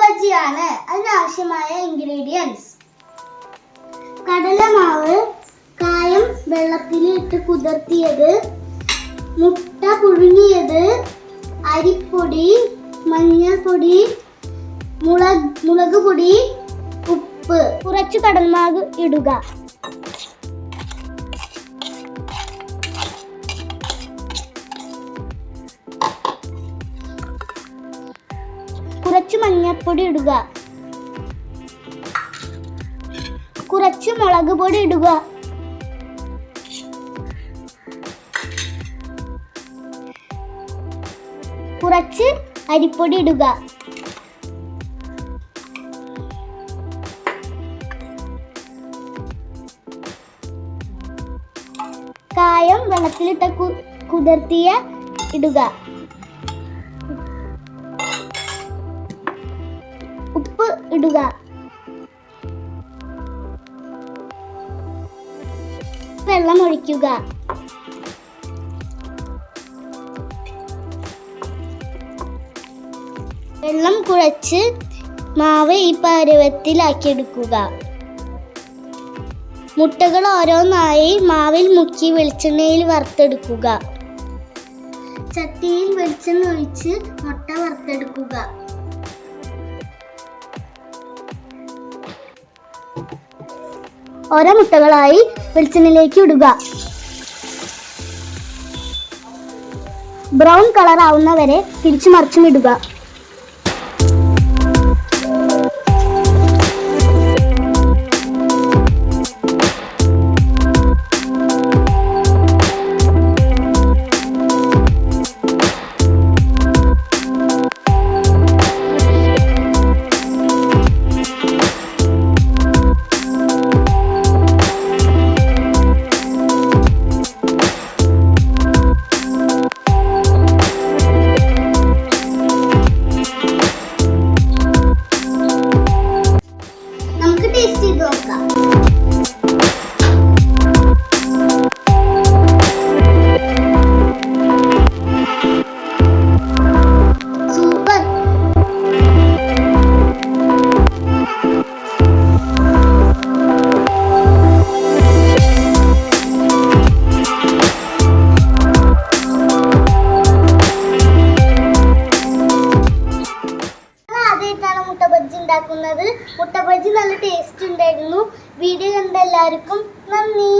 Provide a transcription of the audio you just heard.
ബജ്ജിയാണ് അതിനാവശ്യമായ ഇൻഗ്രീഡിയൻസ് കടലമാവ് കായം വെള്ളത്തിലിട്ട് കുതിർത്തിയത് മുട്ട പുഴുങ്ങിയത് അരിപ്പൊടി മഞ്ഞൾപ്പൊടി മുളക് മുളക് പൊടി ഉപ്പ്. കുറച്ച് കടൽമാവ് ഇടുക. കുറച്ച് മഞ്ഞൾപ്പൊടി ഇടുക. കുറച്ച് മുളക് പൊടി ഇടുക. കുറച്ച് അരിപ്പൊടി ഇടുക. കായം വെള്ളത്തിലിട്ട കുതിർത്തിയ ഇടുക. ഇടുക. വെള്ളം ഒഴിക്കുക. വെള്ളം കുഴച്ച് മാവ് ഈ പരുവത്തിലാക്കിയെടുക്കുക. മുട്ടകൾ ഓരോന്നായി മാവിൽ മുക്കി വെളിച്ചെണ്ണയിൽ വറുത്തെടുക്കുക. ചട്ടിയിൽ വെളിച്ചെണ്ണ ഒഴിച്ച് മുട്ട വറുത്തെടുക്കുക. ഓരോ മുട്ടകളായി വെളിച്ചെണ്ണയിലേക്ക് ഇടുക. ബ്രൗൺ കളർ ആവുന്നവരെ തിരിച്ചു മറിച്ചും ഇടുക. നമുക്ക് ടേസ്റ്റ് ഉണ്ടാക്കുന്നത് മുട്ട ബജ്ജി നല്ല ടേസ്റ്റ് ഉണ്ടായിരുന്നു. വീഡിയോ കണ്ട എല്ലാവർക്കും നന്ദി.